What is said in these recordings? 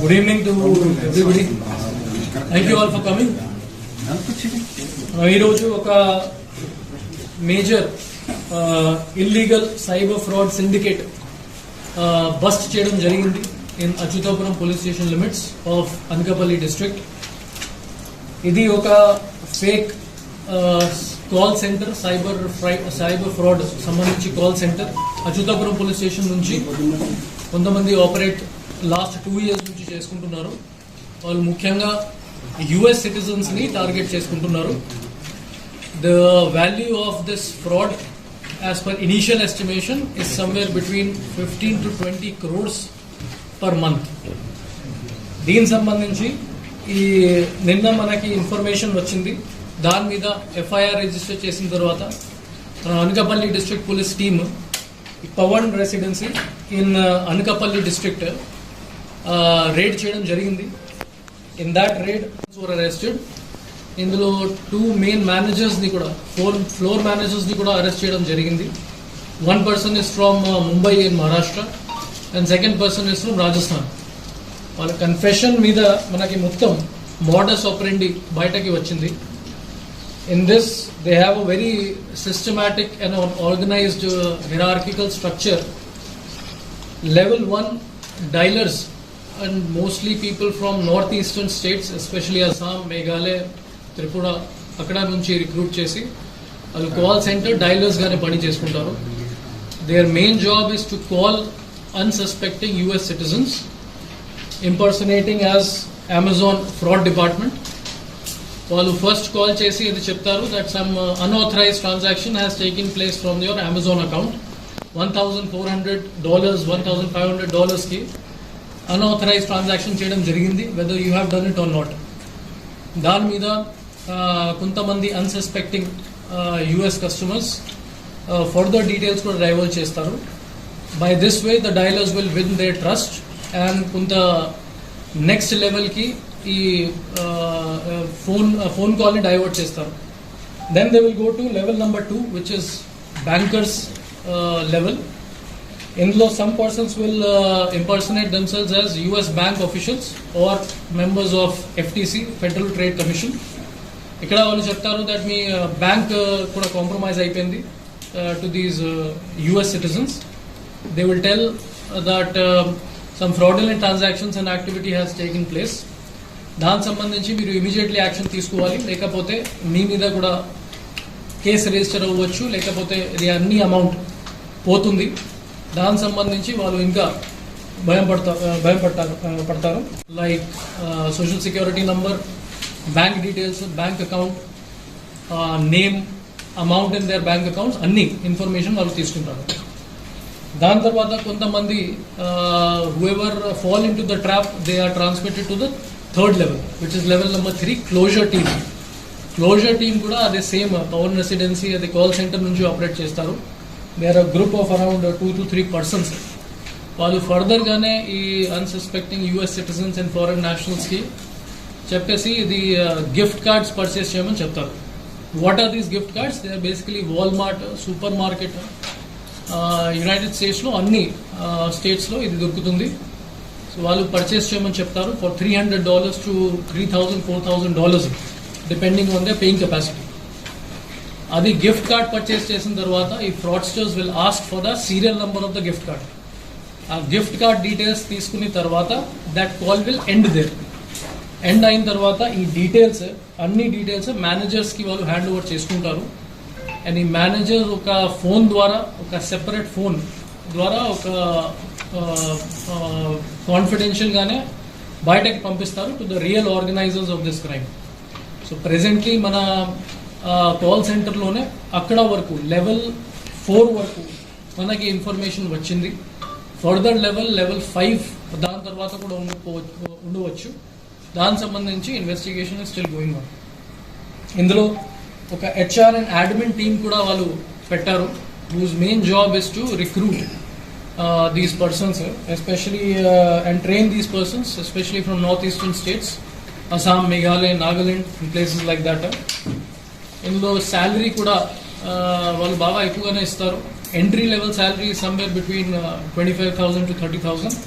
good evening to everybody. Thank you all for coming ఈరోజు ఒక major illegal cyber fraud syndicate bust చేయడం జరిగింది in Achyutapuram police station limits of Anakapalli district ఇది ఒక fake call centre cyber fry cyber fraud సంబంధించి call centre Achyutapuram police station నుంచి కొంతమంది operate last two years నుంచి చేసుకుంటున్నారు. వాళ్ళు ముఖ్యంగా యుఎస్ సిటిజన్స్ని టార్గెట్ చేసుకుంటున్నారు. The value of this fraud as per initial estimation is somewhere between fifteen to twenty crores per month దీనికి సంబంధించి ఈ నిన్న మనకి ఇన్ఫర్మేషన్ వచ్చింది. దాని మీద ఎఫ్ఐఆర్ రిజిస్టర్ చేసిన తర్వాత Anakapalli district police team Pavan residency in Anakapalli district raid చేయడం జరిగింది. In that raid were arrested ఇందులో టూ మెయిన్ మేనేజర్స్ని కూడా ఫోర్ ఫ్లోర్ మేనేజర్స్ని కూడా అరెస్ట్ చేయడం జరిగింది. One person is from Mumbai in Maharashtra and second person is from Rajasthan వాళ్ళ కన్ఫెషన్ మీద మనకి మొత్తం మోడస్ ఆపరెండి బయటకి వచ్చింది. In this they have a very systematic and organised hierarchical structure level one diallers and mostly people from north eastern states especially Assam Meghalaya Tripura అక్కడ నుంచి recruit చేసి వాళ్ళు కాల్ సెంటర్ డైలర్స్ గానే పని చేసుకుంటారు. Their main job is to call unsuspecting US citizens impersonating as Amazon fraud department వాళ్ళు first call చేసి ఇది చెప్తారు that some unauthorise transaction has taken place from your Amazon account one thousand four hundred dollars one thousand five hundred డాలర్స్కి unauthorise transaction చేయడం జరిగింది whether you have done it or not దాని మీద కొంతమంది unsuspecting US customers further details కూడా divert చేస్తారు. By this way the diallers will win they trust and కొంత next లెవెల్కి ఈ ఫోన్ ఫోన్ కాల్ని డైవర్ట్ చేస్తారు. Then they will go to level number two which is bankers level ఇందులో some persons will impersonate themselves as US bank officials or members of FTC federal trade commission ఇక్కడ వాళ్ళు చెప్తారు that మీ bank కూడా compromise అయిపోయింది to these US citizens they will tell that some fraudulent transactions and activity has taking place దానికి సంబంధించి మీరు immediately action తీసుకోవాలి. లేకపోతే మీ మీద కూడా కేసు రిజిస్టర్ అవ్వచ్చు. లేకపోతే ఇది అన్ని అమౌంట్ పోతుంది. దానికి సంబంధించి వాళ్ళు ఇంకా భయం పడతా భయం పడతారు. పడతారు like social security number bank details bank account name amount in their bank accounts అన్ని ఇన్ఫర్మేషన్ వాళ్ళు తీసుకుంటారు. దాని తర్వాత కొంతమంది whoever fall in to the trap they are transmitted to the third level which is level number three closer team closer team కూడా అదే same power residency అది call centre నుంచి ఆపరేట్ చేస్తారు. There are group of around two to three persons వాళ్ళు ఫర్దర్గానే ఈ unsuspecting US citizens and foreign నేషనల్స్కి చెప్పేసి ఇది గిఫ్ట్ కార్డ్స్ పర్చేస్ చేయమని చెప్తారు. What are these gift cards they are basically Walmart supermarket United స్టేట్స్లో అన్ని స్టేట్స్లో ఇది దొరుకుతుంది. సో వాళ్ళు పర్చేస్ చేయమని చెప్తారు. For three hundred dollars to three thousand four thousand dollars depending on the paying capacity అది గిఫ్ట్ కార్డ్ పర్చేస్ చేసిన తర్వాత ఈ fraudsters will ask for the serial number of the gift card ఆ gift card details తీసుకున్న తర్వాత that call will end there end అయిన తర్వాత ఈ డీటెయిల్స్ అన్ని డీటెయిల్స్ మేనేజర్స్కి వాళ్ళు హ్యాండ్ ఓవర్ చేసుకుంటారు. అండ్ ఈ మేనేజర్ ఒక ఫోన్ ద్వారా ఒక సెపరేట్ ఫోన్ ద్వారా ఒక కాన్ఫిడెన్షియల్గానే బయటకు పంపిస్తారు to the real organisers of this crime so presently మన కాల్ సెంటర్లోనే అక్కడ వరకు లెవెల్ ఫోర్ వరకు మనకి ఇన్ఫర్మేషన్ వచ్చింది. ఫర్దర్ లెవెల్ లెవెల్ ఫైవ్ దాని తర్వాత కూడా ఉండిపోవచ్చు ఉండవచ్చు. దానికి సంబంధించి ఇన్వెస్టిగేషన్ స్టిల్ గోయింగ్ ఆన్ ఇందులో ఒక హెచ్ఆర్ అండ్ అడ్మిన్ టీమ్ కూడా వాళ్ళు పెట్టారు. Whose main job is to recruit these persons especially and train these persons especially from north eastern states Assam Meghalaya Nagaland places like that ఇందులో salary కూడా వాళ్ళు బాగా ఎక్కువగానే ఇస్తారు. Entry level salary somewhere between twenty five thousand to thirty thousand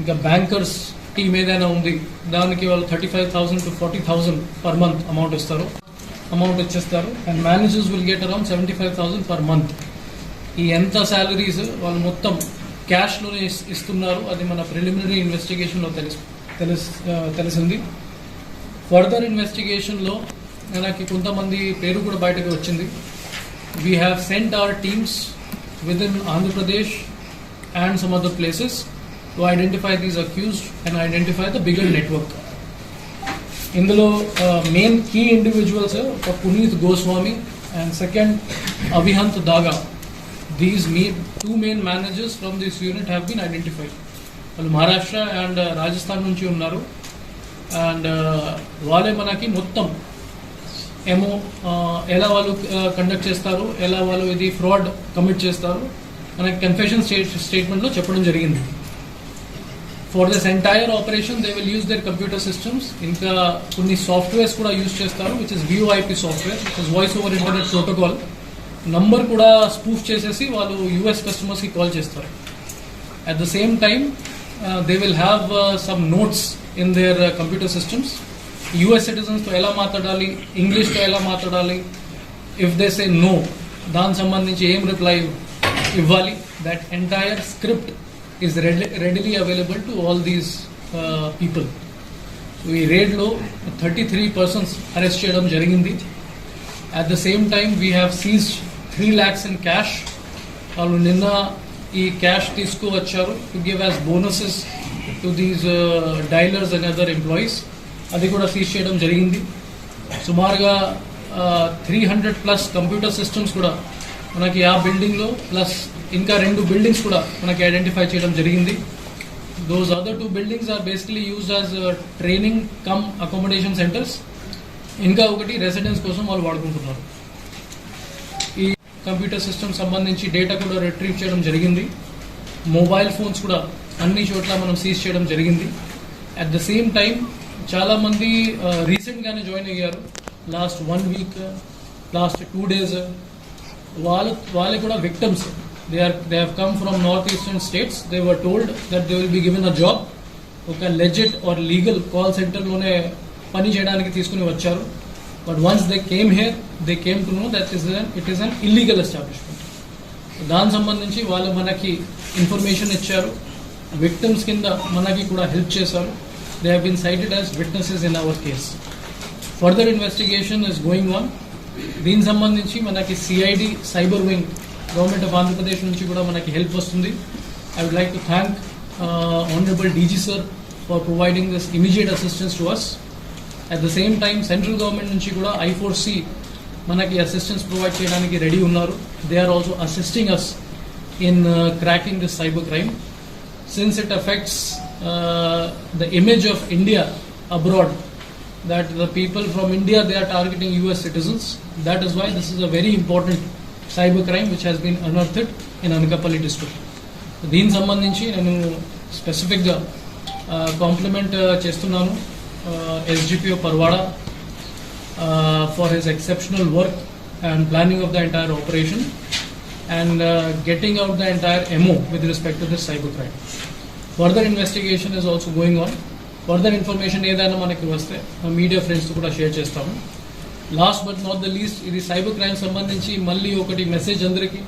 ఇంకా bankers team ఏదైనా ఉంది దానికి వాళ్ళు thirty five thousand to forty thousand per month amount ఇస్తారు. అమౌంట్ ఇచ్చేస్తారు. And managers will get around seventy five thousand per month ఈ ఎంత salaries వాళ్ళు మొత్తం క్యాష్లోనే ఇస్తున్నారు అది మన ప్రిలిమినరీ ఇన్వెస్టిగేషన్లో తెలుసు తెలుసు తెలిసింది. ఫర్దర్ ఇన్వెస్టిగేషన్లో మనకి కొంతమంది పేరు కూడా బయటకు వచ్చింది. We have sent our teams with in Andhra Pradesh and some other places to identify these accused and identify the bigger network ఇందులో మెయిన్ కీ ఇండివిజువల్స్ ఒక Puneet Goswami and second Abhihant Daga. These me two main managers from this unit have been identified వాళ్ళు Maharashtra and Rajasthan నుంచి ఉన్నారు. And వాళ్ళే మనకి మొత్తం ఏమో ఎలా వాళ్ళు కండక్ట్ చేస్తారు ఎలా వాళ్ళు ఇది ఫ్రాడ్ కమిట్ చేస్తారు అనే కన్ఫెషన్ స్టేట్ స్టేట్మెంట్లో చెప్పడం జరిగింది. For this entire operation they will use their computer systems ఇంకా కొన్ని సాఫ్ట్వేర్స్ కూడా యూస్ చేస్తారు which is VOIP software which is voice over internet protocol number కూడా స్పూఫ్ చేసేసి వాళ్ళు యూఎస్ కస్టమర్స్కి కాల్ చేస్తారు. At the same time they will have some notes in their computer systems US సిటిజన్స్తో ఎలా మాట్లాడాలి? ఇంగ్లీష్తో ఎలా మాట్లాడాలి? ఇఫ్ దే సే నో దానికి సంబంధించి ఏం రిప్లై ఇవ్వాలి? That entire script is readily available to all these people so ఈ రేడ్లో థర్టీ త్రీ పర్సన్స్ అరెస్ట్ చేయడం జరిగింది. At the same time we have seize three lakhs in cash వాళ్ళు నిన్న ఈ క్యాష్ తీసుకువచ్చారు. To give as bonuses to these diallers and other employees అది కూడా సీజ్ చేయడం జరిగింది. సుమారుగా three hundred plus computer systems కూడా మనకి ఆ బిల్డింగ్లో ప్లస్ ఇంకా రెండు బిల్డింగ్స్ కూడా మనకి ఐడెంటిఫై చేయడం జరిగింది. Those other two buildings are basically use as training cum accommodation centres ఇంకా ఒకటి రెసిడెన్స్ కోసం వాళ్ళు వాడుకుంటున్నారు. ఈ కంప్యూటర్ సిస్టమ్ సంబంధించి డేటా కూడా రిట్రీవ్ చేయడం జరిగింది. మొబైల్ ఫోన్స్ కూడా అన్ని చోట్ల మనం సీజ్ చేయడం జరిగింది. అట్ ద సేమ్ టైం చాలామంది రీసెంట్గానే జాయిన్ అయ్యారు. Last one week last two days వాళ్ళు వాళ్ళు కూడా victims they are they have come from north eastern states they were told that they will be given a job ఒక legit or legal call సెంటర్లోనే పని చేయడానికి తీసుకుని వచ్చారు. But once they came here they came to know that is it is an illegal establishment దానికి సంబంధించి వాళ్ళు మనకి ఇన్ఫర్మేషన్ ఇచ్చారు. విక్టమ్స్ కింద మనకి కూడా హెల్ప్ చేశారు. They have been cited as witnesses in our case further investigation is going on దీనికి సంబంధించి మనకి CID cyber wing government of Andhra Pradesh నుంచి కూడా మనకి హెల్ప్ వస్తుంది. I would like to thank honourable DG sir for providing this immediate assistance to us at the same time central government నుంచి కూడా I four C మనకి assistance provide చేయడానికి ready ఉన్నారు. They are also assisting us in cracking this cyber crime since it affects The image of India abroad that the people from India they are targeting US citizens. That is why this is a very important cyber crime which has been unearthed in Anakapalli district. దీనికి సంబంధించి నేను స్పెసిఫిక్గా complement చేస్తున్నాను SGPO Parwada for his exceptional work and planning of the entire operation and getting out the entire ఎమో with respect to this cyber crime further investigation is also going on further information ఏదైనా మనకి వస్తే media ఫ్రెండ్స్తో కూడా share చేస్తాము. Last but not the least ఇది cyber crime సంబంధించి మళ్ళీ ఒకటి మెసేజ్ అందరికీ.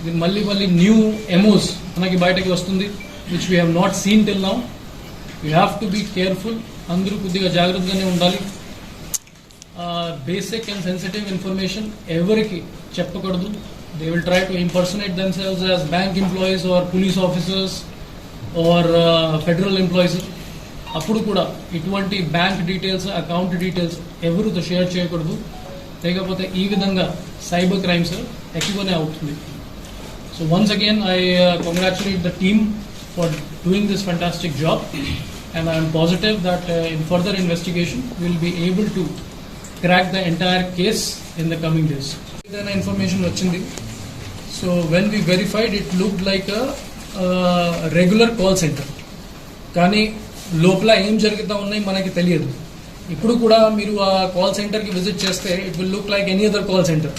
ఇది మళ్ళీ మళ్ళీ న్యూ ఎమోస్ మనకి బయటకి వస్తుంది which we have not seen till now you have to be careful అందరూ కొద్దిగా జాగ్రత్తగానే ఉండాలి. బేసిక్ అండ్ సెన్సిటివ్ ఇన్ఫర్మేషన్ ఎవరికి చెప్పకూడదు. They will try to impersonate themselves as bank employees or police officers or federal employees అప్పుడు కూడా ఇటువంటి bank details account details ఎవరితో షేర్ చేయకూడదు. లేకపోతే ఈ విధంగా సైబర్ క్రైమ్స్ ఎక్కువనే అవుతుంది. So once again I congratulate the team for doing this fantastic job and I'm positive that in further investigation will be able to crack the entire case in the coming days ఏదైనా information వచ్చింది. So when we verified it look like regular call centre కానీ లోపల ఏం జరుగుతూ ఉన్నాయి మనకి తెలియదు. ఇప్పుడు కూడా మీరు ఆ కాల్ సెంటర్కి విజిట్ చేస్తే it will look like any other call centre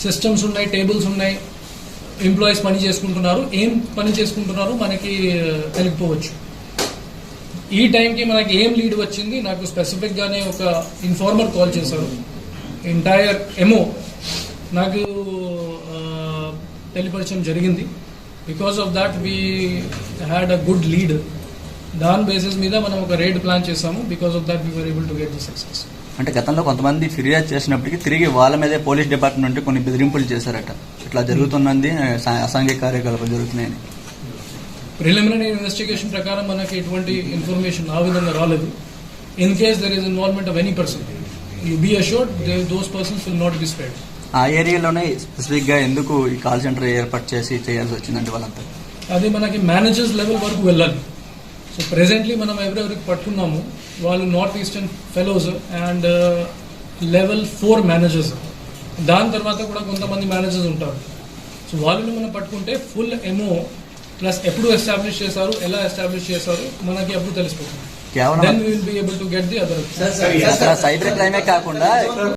systems ఉన్నాయి టేబుల్స్ ఉన్నాయి ఎంప్లాయీస్ పని చేసుకుంటున్నారు. ఏం పని చేసుకుంటున్నారు మనకి తెలియకపోవచ్చు. ఈ టైంకి మనకి ఏం లీడ్ వచ్చింది? నాకు స్పెసిఫిక్గానే ఒక ఇన్ఫార్మర్ కాల్ చేశారు. ఎంటైర్ ఎమో నాకు ఆ, తెలియపరచడం జరిగింది. Because of that we had a good lead దాని బేసిస్ మీద మనం ఒక రేడ్ ప్లాన్ చేసాము because of that we were able to get the success అంటే గతంలో కొంతమంది ఫిర్యాదు చేసినప్పటికీ తిరిగి వాళ్ళ మీదే పోలీస్ డిపార్ట్మెంట్ కొన్ని బెదిరింపులు చేశారట. ఇట్లా జరుగుతున్నది అసాంఘిక కార్యకలాపాలు జరుగుతున్నాయని. ప్రిలిమినరీ ఇన్వెస్టిగేషన్ ప్రకారం మనకి ఎటువంటి ఇన్ఫర్మేషన్ ఆ విధంగా రాలేదు. In case there is involvement of any person you be assured those persons will not be spared ఆ ఏరియాలోనే స్పెసిఫిక్గా ఎందుకు ఈ కాల్ సెంటర్ ఏర్పాటు చేసి చేయాల్సి వచ్చిందంటే వాళ్ళంతా? అది మనకి మేనేజర్స్ లెవెల్ వరకు వెళ్ళాలి సో ప్రెసెంట్లీ మనం ఎవరెవరికి పట్టుకున్నాము వాళ్ళు north eastern fellows and level four managers దాని తర్వాత కూడా కొంతమంది మేనేజర్స్ ఉంటారు. సో వాళ్ళని మనం పట్టుకుంటే ఫుల్ ఎంఓ ప్లస్ ఎప్పుడు ఎస్టాబ్లిష్ చేశారు ఎలా ఎస్టాబ్లిష్ చేశారు మనకి అప్పుడు తెలిసిపోతుంది. కేవలం then will be able to get the other cyber క్రైమే కాకుండా